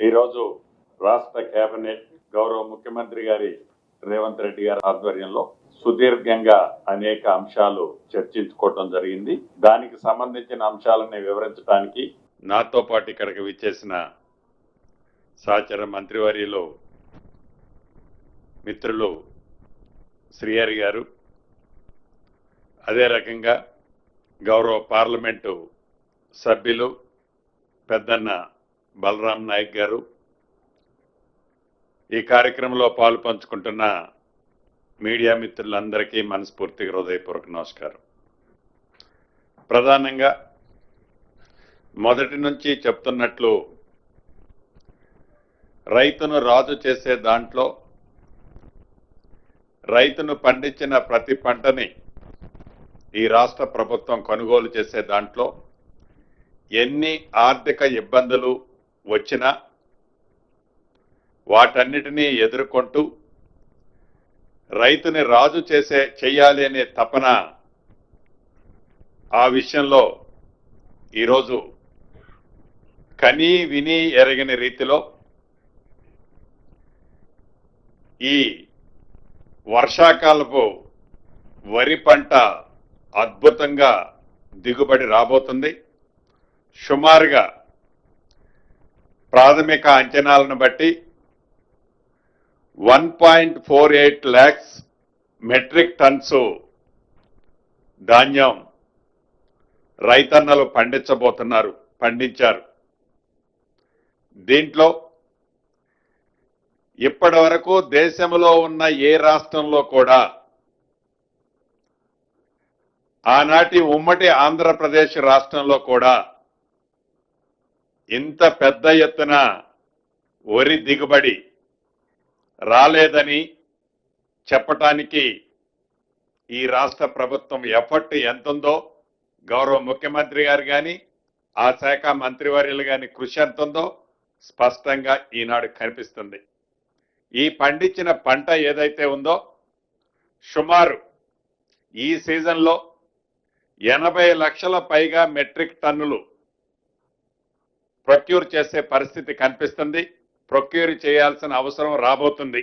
ఈరోజు రాష్ట్ర కేబినెట్ గౌరవ ముఖ్యమంత్రి గారి రేవంత్ రెడ్డి గారి ఆధ్వర్యంలో సుదీర్ఘంగా అనేక అంశాలు చర్చించుకోవటం జరిగింది. దానికి సంబంధించిన అంశాలని వివరించడానికి నాతో పాటు ఇక్కడికి విచ్చేసిన సహచర మంత్రివర్యులు మిత్రులు శ్రీహరి గారు. అదే రకంగా గౌరవ పార్లమెంటు సభ్యులు పెద్దన్న బలరాం నాయక్ గారు ఈ కార్యక్రమంలో పాలు పంచుకుంటున్న మీడియా మిత్రులందరికీ మనస్ఫూర్తిగా హృదయపూర్వక నమస్కారం. ప్రధానంగా మొదటి నుంచి చెప్తున్నట్లు రైతును రాజు చేసే దాంట్లో రైతును పండించిన ప్రతి పంటని ఈ రాష్ట్ర ప్రభుత్వం కొనుగోలు చేసే దాంట్లో ఎన్ని ఆర్థిక ఇబ్బందులు వచ్చినా వాటన్నిటినీ ఎదుర్కొంటూ రైతుని రాజు చేసే చెయ్యాలి అనే తపన ఆ విషయంలో ఈరోజు కనీ విని ఎరగని రీతిలో ఈ వర్షాకాలపు వరి పంట అద్భుతంగా దిగుబడి రాబోతుంది. సుమారుగా ప్రాథమిక అంచనాలను బట్టి one point four eight lakhs metric tons ధాన్యం రైతన్నలు పండించబోతున్నారు పండించారు. దీంట్లో ఇప్పటి వరకు దేశంలో ఉన్న ఏ రాష్ట్రంలో కూడా ఆనాటి ఉమ్మడి ఆంధ్రప్రదేశ్ రాష్ట్రంలో కూడా ఇంత పెద్ద ఎత్తున వరి దిగుబడి రాలేదని చెప్పటానికి ఈ రాష్ట్ర ప్రభుత్వం ఎఫర్ట్ ఎంతుందో గౌరవ ముఖ్యమంత్రి గారు కానీ ఆ శాఖ మంత్రివర్యులు కానీ కృషి ఎంతుందో స్పష్టంగా ఈనాడు కనిపిస్తుంది. ఈ పండించిన పంట ఏదైతే ఉందో సుమారు ఈ సీజన్లో ఎనభై లక్షల పైగా మెట్రిక్ టన్నులు ప్రొక్యూర్ చేసే పరిస్థితి కనిపిస్తుంది. ప్రొక్యూర్ చేయాల్సిన అవసరం రాబోతుంది.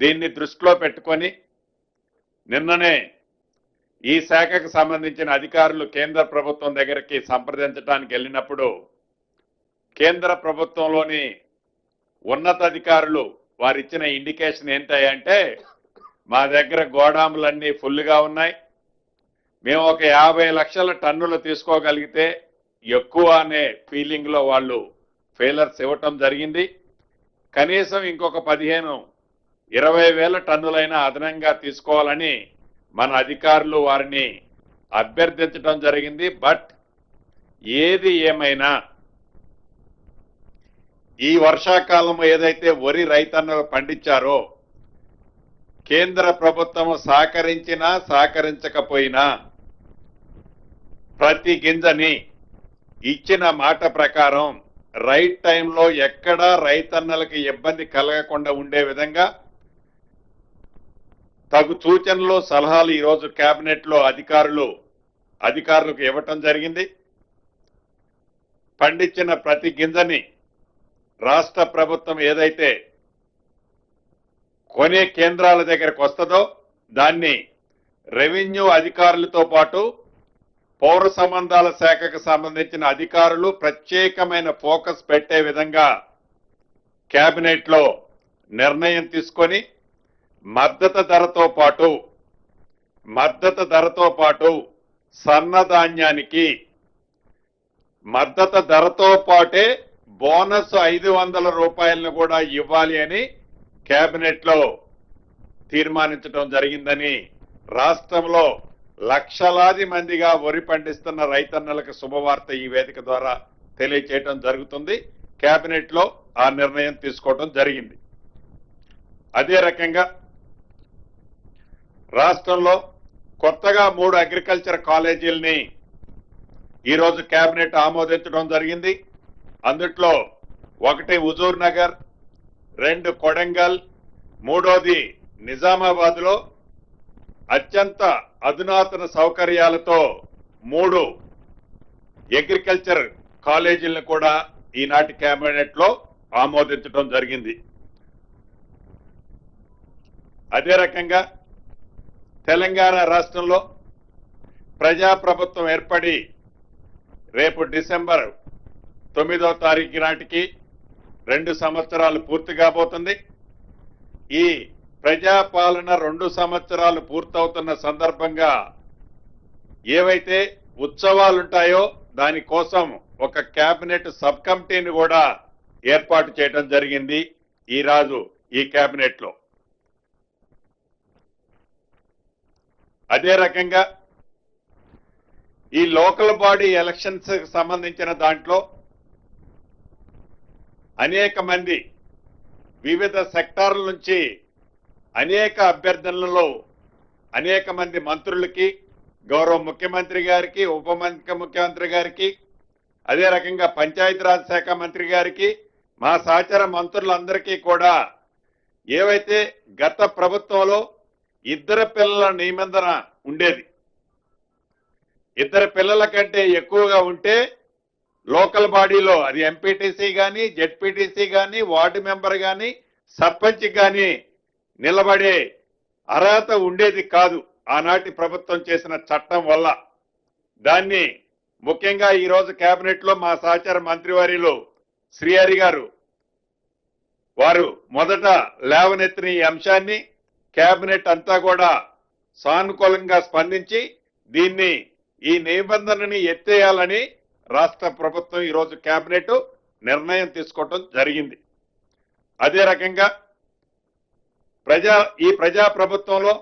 దీన్ని దృష్టిలో పెట్టుకొని నిన్ననే ఈ శాఖకు సంబంధించిన అధికారులు కేంద్ర ప్రభుత్వం దగ్గరికి సంప్రదించడానికి వెళ్ళినప్పుడు కేంద్ర ప్రభుత్వంలోని ఉన్నతాధికారులు వారిచ్చిన ఇండికేషన్ ఏంటంటే మా దగ్గర గోడాములన్నీ ఫుల్గా ఉన్నాయి. మేము ఒక యాభై లక్షల టన్నులు తీసుకోగలిగితే ఎక్కువ అనే ఫీలింగ్లో వాళ్ళు ఫెయిలర్స్ ఇవ్వటం జరిగింది. కనీసం ఇంకొక పదిహేను ఇరవై వేల టన్నులైనా అదనంగా తీసుకోవాలని మన అధికారులు వారిని అభ్యర్థించడం జరిగింది. బట్ ఏది ఏమైనా ఈ వర్షాకాలం ఏదైతే వరి రైతన్నలు పండించారో కేంద్ర ప్రభుత్వం సహకరించినా సహకరించకపోయినా ప్రతి గింజని ఇచ్చిన మాట ప్రకారం రైట్ టైంలో ఎక్కడా రైతన్నలకి ఇబ్బంది కలగకుండా ఉండే విధంగా తగు సూచనలు సలహాలు ఈరోజు క్యాబినెట్లో అధికారులు అధికారులకు ఇవ్వటం జరిగింది. పండించిన ప్రతి గింజని రాష్ట్ర ప్రభుత్వం ఏదైతే కొనే కేంద్రాల దగ్గరకు వస్తుందో దాన్ని రెవెన్యూ అధికారులతో పాటు పౌర సంబంధాల శాఖకు సంబంధించిన అధికారులు ప్రత్యేకమైన ఫోకస్ పెట్టే విధంగా క్యాబినెట్లో నిర్ణయం తీసుకొని మద్దతు ధరతో పాటు మద్దతు ధరతో పాటు సన్నధాన్యానికి మద్దతు ధరతో పాటే బోనస్ ఐదు వందల రూపాయలను కూడా ఇవ్వాలి అని కేబినెట్లో తీర్మానించడం జరిగిందని రాష్ట్రంలో లక్షలాది మందిగా వరి పండిస్తున్న రైతన్నలకు శుభవార్త ఈ వేదిక ద్వారా తెలియచేయటం జరుగుతుంది. కేబినెట్లో ఆ నిర్ణయం తీసుకోవటం జరిగింది. అదే రకంగా రాష్ట్రంలో కొత్తగా మూడు అగ్రికల్చర్ కాలేజీలని ఈరోజు కేబినెట్ ఆమోదించడం జరిగింది. అందుట్లో ఒకటి హుజూర్ నగర్ రెండు కొడంగల్ మూడోది నిజామాబాద్లో అత్యంత అధునాతన సౌకర్యాలతో మూడు అగ్రికల్చర్ కాలేజీలను కూడా ఈనాటి కేబినెట్లో ఆమోదించడం జరిగింది. అదే రకంగా తెలంగాణ రాష్ట్రంలో ప్రజాప్రభుత్వం ఏర్పడి రేపు డిసెంబర్ తొమ్మిదో తారీఖు నాటికి రెండు సంవత్సరాలు పూర్తి కాబోతుంది. ఈ ప్రజాపాలన రెండు సంవత్సరాలు పూర్తవుతున్న సందర్భంగా ఏవైతే ఉత్సవాలుంటాయో దానికోసం ఒక కేబినెట్ సబ్ కమిటీని కూడా ఏర్పాటు చేయడం జరిగింది ఈ రాజు ఈ కేబినెట్లో అదే రకంగా ఈ లోకల్ బాడీ ఎలక్షన్స్ సంబంధించిన దాంట్లో అనేక మంది వివిధ సెక్టార్ల నుంచి అనేక అభ్యర్థనలలో అనేక మంది మంత్రులకి గౌరవ ముఖ్యమంత్రి గారికి ఉప ముఖ్యమంత్రి గారికి అదే రకంగా పంచాయతీరాజ్ శాఖ మంత్రి గారికి మా సహచర మంత్రులందరికీ కూడా ఏవైతే గత ప్రభుత్వంలో ఇద్దరు పిల్లల నిబంధన ఉండేది ఇద్దరు పిల్లల కంటే ఎక్కువగా ఉంటే లోకల్ బాడీలో అది ఎంపీటీసీ కానీ జెడ్పీటీసీ కానీ వార్డు మెంబర్ కానీ సర్పంచ్ కానీ నిలబడే అర్హత ఉండేది కాదు ఆనాటి ప్రభుత్వం చేసిన చట్టం వల్ల. దాన్ని ముఖ్యంగా ఈరోజు రోజు కేబినెట్లో మా సహచార మంత్రివారిలో శ్రీహరి గారు వారు మొదట లేవనెత్తిన ఈ అంశాన్ని కేబినెట్ అంతా కూడా సానుకూలంగా స్పందించి దీన్ని ఈ నిబంధనని ఎత్తేయాలని రాష్ట్ర ప్రభుత్వం ఈరోజు కేబినెట్ నిర్ణయం తీసుకోవటం జరిగింది. అదే రకంగా ప్రజా ఈ ప్రజా ప్రభుత్వంలో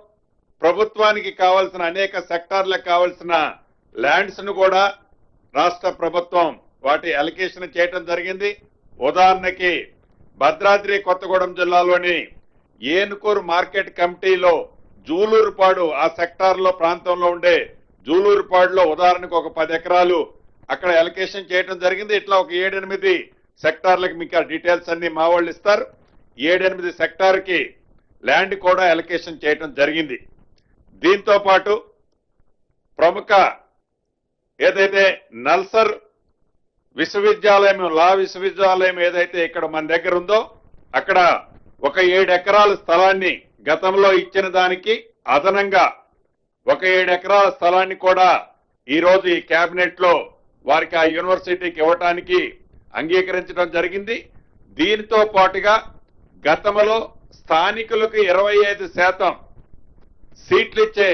ప్రభుత్వానికి కావాల్సిన అనేక సెక్టార్లకు కావాల్సిన ల్యాండ్స్ను కూడా రాష్ట్ర ప్రభుత్వం వాటి అలికేషన్ చేయటం జరిగింది. ఉదాహరణకి భద్రాద్రి కొత్తగూడెం జిల్లాలోని ఏనుకూరు మార్కెట్ కమిటీలో జూలూరుపాడు ఆ సెక్టార్లో ప్రాంతంలో ఉండే జూలూరుపాడులో ఉదాహరణకు ఒక పది ఎకరాలు అక్కడ అలికేషన్ చేయడం జరిగింది. ఇట్లా ఒక ఏడెనిమిది సెక్టార్లకు మీకు ఆ డీటెయిల్స్ అన్ని మా వాళ్ళు ఇస్తారు. ఏడెనిమిది సెక్టార్కి ల్యాండ్ కూడా అలికేషన్ చేయడం జరిగింది. దీంతో పాటు ప్రముఖ ఏదైతే నల్సర్ విశ్వవిద్యాలయం లా విశ్వవిద్యాలయం ఏదైతే ఇక్కడ మన దగ్గర ఉందో అక్కడ ఒక ఏడు ఎకరాల స్థలాన్ని గతంలో ఇచ్చిన దానికి అదనంగా ఒక ఏడు ఎకరాల స్థలాన్ని కూడా ఈరోజు ఈ కేబినెట్లో వారికి ఆ యూనివర్సిటీకి ఇవ్వటానికి అంగీకరించడం జరిగింది. దీనితో పాటుగా గతంలో స్థానికులకు ఇరవై ఐదు శాతం సీట్లు ఇచ్చే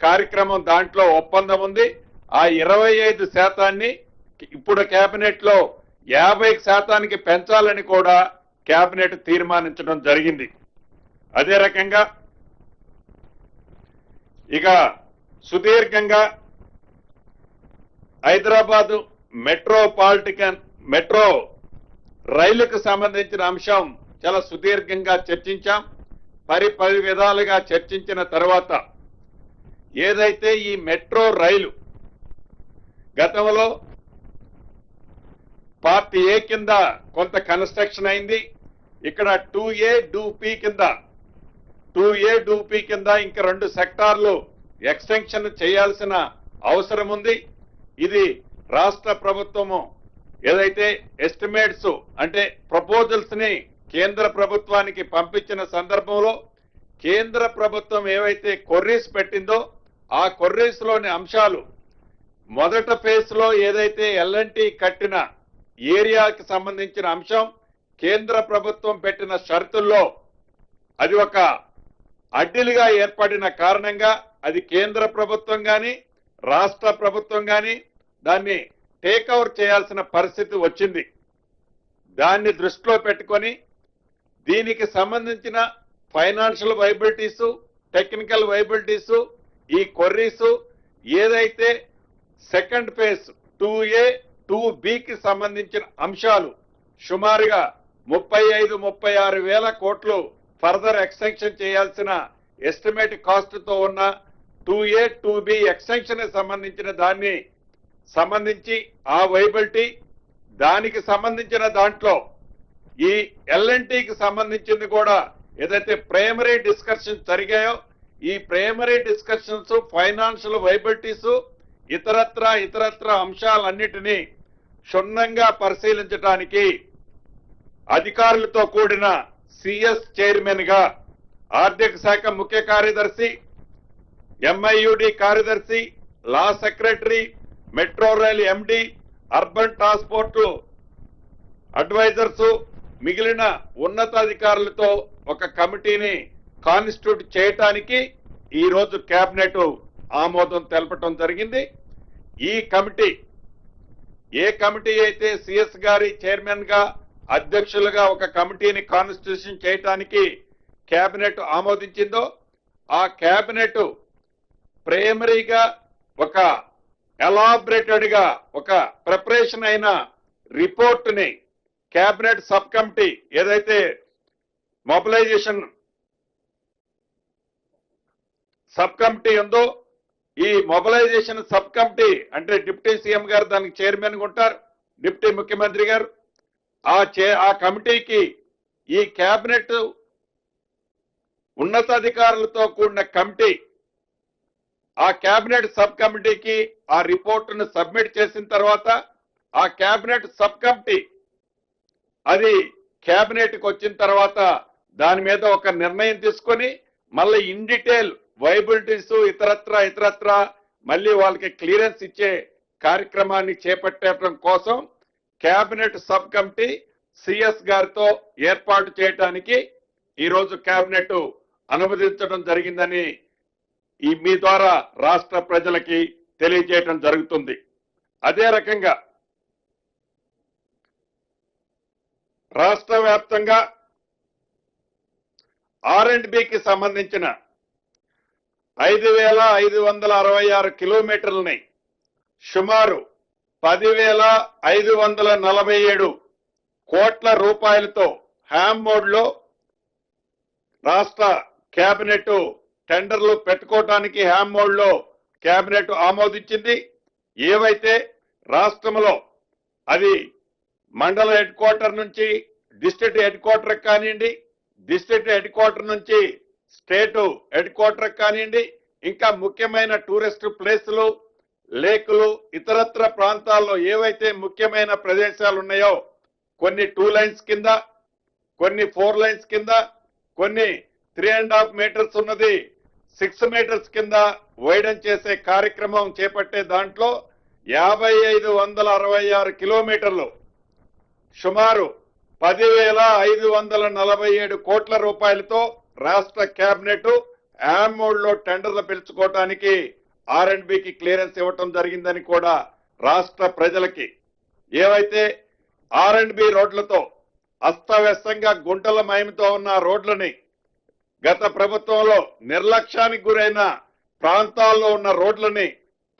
కార్యక్రమం దాంట్లో ఒప్పందం ఉంది. ఆ ఇరవై ఐదు శాతాన్ని ఇప్పుడు కేబినెట్లో యాభై శాతానికి పెంచాలని కూడా కేబినెట్ తీర్మానించడం జరిగింది. అదే రకంగా ఇక సుదీర్ఘంగా హైదరాబాదు మెట్రోపాలిటికన్ మెట్రో రైలుకు సంబంధించిన అంశం చాలా సుదీర్ఘంగా చర్చించాం పరి పది విధాలుగా చర్చించిన తర్వాత ఏదైతే ఈ మెట్రో రైలు గతంలో పార్ట్ ఏ కింద కొంత కన్స్ట్రక్షన్ అయింది ఇక్కడ టూ ఏ డూ పి కింద టూ ఏ డూ పి కింద ఇంకా రెండు సెక్టార్లు ఎక్స్టెన్షన్ చేయాల్సిన అవసరం ఉంది. ఇది రాష్ట్ర ప్రభుత్వము ఏదైతే ఎస్టిమేట్స్ అంటే ప్రపోజల్స్ని కేంద్ర ప్రభుత్వానికి పంపించిన సందర్భంలో కేంద్ర ప్రభుత్వం ఏవైతే కొర్రీస్ పెట్టిందో ఆ కొర్రీస్లోని అంశాలు మొదట ఫేజ్లో ఏదైతే ఎల్ఎన్టీ కట్టిన ఏరియాకి సంబంధించిన అంశం కేంద్ర ప్రభుత్వం పెట్టిన షరతుల్లో అది ఒక అడ్డిలుగా ఏర్పడిన కారణంగా అది కేంద్ర ప్రభుత్వం కానీ రాష్ట్ర ప్రభుత్వం కానీ దాన్ని టేక్ఓవర్ చేయాల్సిన పరిస్థితి వచ్చింది. దాన్ని దృష్టిలో పెట్టుకొని దీనికి సంబంధించిన ఫైనాన్షియల్ వైబిలిటీస్ టెక్నికల్ వైబిలిటీస్ ఈ కొర్రీస్ ఏదైతే second phase two A two బికి సంబంధించిన అంశాలు సుమారుగా ముప్పై ఐదు ముప్పై ఆరు వేల కోట్లు ఫర్దర్ ఎక్స్టెన్షన్ చేయాల్సిన ఎస్టిమేట్ కాస్ట్తో ఉన్న two A two B extension సంబంధించిన దాన్ని సంబంధించి ఆ వైబిలిటీ దానికి సంబంధించిన దాంట్లో ఈ ఎల్ఎన్టీకి సంబంధించింది కూడా ఏదైతే ప్రైమరీ డిస్కషన్స్ జరిగాయో ఈ ప్రైమరీ డిస్కషన్స్ ఫైనాన్షియల్ వైబిలిటీస్ ఇతరత్ర ఇతరత్ర అంశాలన్నిటినీ క్షుణ్ణంగా పరిశీలించడానికి అధికారులతో కూడిన సిఎస్ చైర్మన్గా ఆర్థిక శాఖ ముఖ్య కార్యదర్శి ఎంఐయుడి కార్యదర్శి law secretary metro rail MD urban transport advisers మిగిలిన ఉన్నతాధికారులతో ఒక కమిటీని కాన్స్టిట్యూట్ చేయటానికి ఈరోజు కేబినెట్ ఆమోదం తెలపటం జరిగింది. ఈ కమిటీ ఏ కమిటీ అయితే సిఎస్ గారి చైర్మన్గా అధ్యక్షులుగా ఒక కమిటీని కాన్స్టిట్యూషన్ చేయటానికి కేబినెట్ ఆమోదించిందో ఆ కేబినెట్ ప్రైమరీగా ఒక ఎలాబరేటెడ్గా ఒక ప్రిపరేషన్ అయిన రిపోర్టుని కేబినెట్ సబ్ కమిటీ ఏదైతే మొబిలైజేషన్ సబ్ కమిటీ ఉందో ఈ మొబిలైజేషన్ సబ్ కమిటీ అంటే డిప్యూటీ సీఎం గారు దానికి చైర్మన్ ఉంటారు డిప్యూటీ ముఖ్యమంత్రి గారు. ఆ చే ఆ కమిటీకి ఈ కేబినెట్ ఉన్నతాధికారులతో కూడిన కమిటీ ఆ కేబినెట్ సబ్ కమిటీకి ఆ రిపోర్టును సబ్మిట్ చేసిన తర్వాత ఆ కేబినెట్ సబ్ కమిటీ అది కేబినెట్కి వచ్చిన తర్వాత దాని మీద ఒక నిర్ణయం తీసుకొని మళ్ళీ ఇన్ డీటెయిల్ వైబిలిటీస్ ఇతరత్ర ఇతరత్ర మళ్ళీ వాళ్ళకి క్లియరెన్స్ ఇచ్చే కార్యక్రమాన్ని చేపట్టడం కోసం కేబినెట్ సబ్ కమిటీ సిఎస్ గారితో ఏర్పాటు చేయడానికి ఈరోజు కేబినెట్ అనుమతించడం జరిగిందని ఈ మీ ద్వారా రాష్ట్ర ప్రజలకి తెలియజేయడం జరుగుతుంది. అదే రకంగా రాష్ట్ర వ్యాప్తంగా ఆర్ అండ్ బికి సంబంధించిన ఐదు వేల ఐదు వందల అరవై ఆరు కిలోమీటర్లని సుమారు పదివేల ఐదు వందల నలభై ఏడు కోట్ల రూపాయలతో హ్యామ్ మోడ్లో రాష్ట్ర కేబినెట్ టెండర్లు పెట్టుకోవటానికి హ్యామ్ మోడ్లో కేబినెట్ ఆమోదించింది. ఏవైతే రాష్ట్రంలో అది మండల హెడ్ క్వార్టర్ నుంచి డిస్ట్రిక్ట్ హెడ్ క్వార్టర్ కానివ్వండి డిస్ట్రిక్ట్ హెడ్ క్వార్టర్ నుంచి స్టేట్ హెడ్ క్వార్టర్ కానివ్వండి ఇంకా ముఖ్యమైన టూరిస్ట్ ప్లేసులు లేకులు ఇతరత్ర ప్రాంతాల్లో ఏవైతే ముఖ్యమైన ప్రదేశాలు ఉన్నాయో కొన్ని టూ లైన్స్ కింద కొన్ని ఫోర్ లైన్స్ కింద కొన్ని త్రీ అండ్ హాఫ్ మీటర్స్ ఉన్నది సిక్స్ మీటర్స్ కింద వైడన్ చేసే కార్యక్రమం చేపట్టే దాంట్లో యాభై ఐదు వందల అరవై ఆరు కిలోమీటర్లు సుమారు పదివేల ఐదు వందల నలభై ఏడు కోట్ల రూపాయలతో రాష్ట్ర కేబినెట్ యామోడ్లో టెండర్లు పిలుచుకోవటానికి ఆర్ అండ్ బికి క్లియరెన్స్ ఇవ్వటం జరిగిందని కూడా రాష్ట్ర ప్రజలకి. ఏవైతే ఆర్ అండ్ బి రోడ్లతో అస్తవ్యస్తంగా గుంటల మయమతో ఉన్న రోడ్లని గత ప్రభుత్వంలో నిర్లక్ష్యానికి గురైన ప్రాంతాల్లో ఉన్న రోడ్లని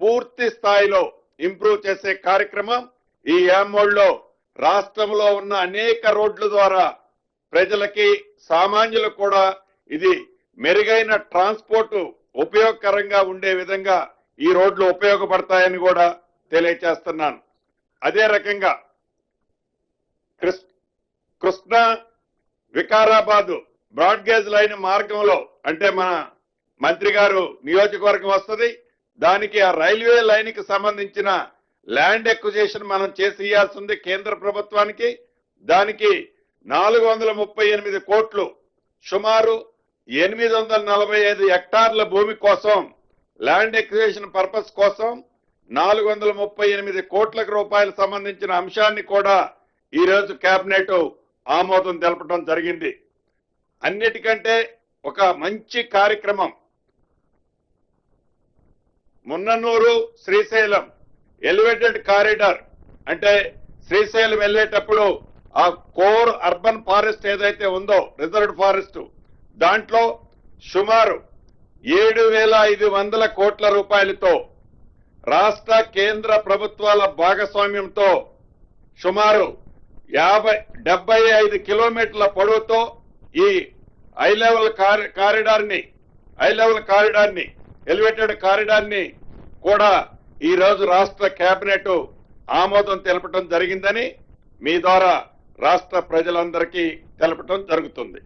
పూర్తి స్థాయిలో ఇంప్రూవ్ చేసే కార్యక్రమం ఈ యామ్మోడ్లో రాష్ట్రంలో ఉన్న అనేక రోడ్ల ద్వారా ప్రజలకి సామాన్యులకు కూడా ఇది మెరుగైన ట్రాన్స్పోర్ట్ ఉపయోగకరంగా ఉండే విధంగా ఈ రోడ్లు ఉపయోగపడతాయని కూడా తెలియచేస్తున్నాను. అదే రకంగా Krishna Krishna Vikarabad broad gauge line మార్గంలో అంటే మన మంత్రి గారు నియోజకవర్గం వస్తుంది దానికి ఆ రైల్వే లైన్కి సంబంధించిన ల్యాండ్ ఎక్విజేషన్ మనం చేసి ఇవ్వాల్సింది కేంద్ర ప్రభుత్వానికి దానికి నాలుగు వందల ముప్పై ఎనిమిది కోట్లు సుమారు ఎనిమిది వందల నలభై ఐదు హెక్టార్ల భూమి కోసం ల్యాండ్ ఎక్విజేషన్ పర్పస్ కోసం నాలుగు వందల ముప్పై ఎనిమిది కోట్లకు రూపాయలు సంబంధించిన అంశాన్ని కూడా ఈ రోజు కేబినెట్ ఆమోదం తెలపడం జరిగింది. అన్నిటికంటే ఒక మంచి కార్యక్రమం మున్ననూరు శ్రీశైలం ఎలివేటెడ్ కారిడార్ అంటే శ్రీశైలం వెళ్ళేటప్పుడు ఆ కోర్ అర్బన్ ఫారెస్ట్ ఏదైతే ఉందో రిజర్వ్డ్ ఫారెస్ట్ దాంట్లో సుమారు ఏడు వేల ఐదు వందల కోట్ల రూపాయలతో రాష్ట్ర కేంద్ర ప్రభుత్వాల భాగస్వామ్యంతో సుమారు యాభై డెబ్బై ఐదు కిలోమీటర్ల పొడవుతో ఈ హై లెవెల్ కారిడార్ని హై లెవెల్ కారిడార్ని ఎలివేటెడ్ కారిడార్ని కూడా ఈ రోజు రాష్ట్ర కేబినెట్ ఆమోదం తెలపడం జరిగిందని మీ ద్వారా రాష్ట్ర ప్రజలందరికీ తెలపడం జరుగుతుంది.